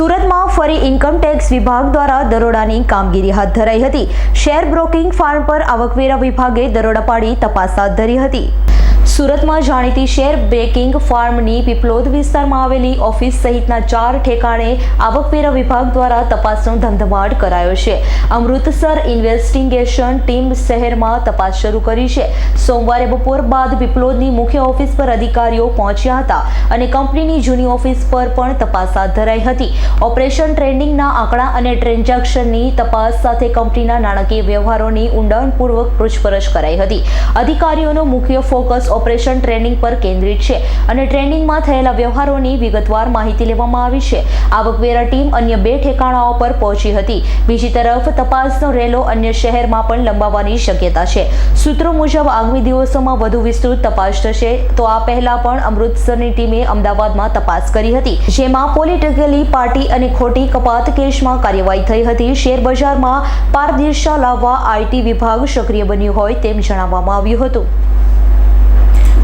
સુરતમાં ફરી ઇન્કમટેક્સ વિભાગ દ્વારા દરોડાની કામગીરી હાથ ધરાઈ હતી. શેર બ્રોકિંગ ફાર્મ પર આવકવેરા વિભાગે દરોડા પાડી તપાસ હાથ ધરી હતી. સુરતમાં જાણીતી શેર બ્રેકિંગ ફાર્મની પીપલોદ વિસ્તારમાં આવેલી ઓફિસ સહિતના ચાર ઠેકાણે આવકવેરા વિભાગ દ્વારા તપાસનો ધમધમાટ કરાયો છે. અમૃતસર ઇન્વેસ્ટિગેશન ટીમ શહેરમાં તપાસ શરૂ કરી છે. સોમવારે બપોર બાદ પીપલોદની મુખ્ય ઓફિસ પર અધિકારીઓ પહોંચ્યા હતા અને કંપનીની જૂની ઓફિસ પર પણ તપાસ હાથ ધરાઈ હતી. ઓપરેશન ટ્રેન્ડિંગના આંકડા અને ટ્રાન્ઝેક્શનની તપાસ સાથે કંપનીના નાણાકીય વ્યવહારોની ઊંડાણપૂર્વક પૂછપરછ કરાઈ હતી. અધિકારીઓનો મુખ્ય ફોકસ ઓપરેશન ટ્રેનિંગ પર કેન્દ્રિત છે અને ટ્રેનિંગમાં થયેલા વ્યવહારોની વિગતવાર માહિતી લેવામાં આવી છે. આવકવેરા ટીમ અન્ય બે ઠેકાણાઓ પર પહોંચી હતી. બીજી તરફ તપાસનો રેલો અન્ય શહેરમાં પણ લંબાવવાની શક્યતા છે. સૂત્રો મુજબ આગામી દિવસોમાં વધુ વિસ્તૃત તપાસ થશે. તો આ પહેલા પણ અમૃતસરની ટીમે અમદાવાદમાં તપાસ કરી હતી. જેમાં પોલિટિકલી પાર્ટી અને ખોટી કપાત કેસમાં કાર્યવાહી થઈ હતી. શેર બજારમાં પારદર્શિતા લાવવા આઈટી વિભાગ સક્રિય બન્યું હોય તેમ જણાવવામાં આવ્યું હતું.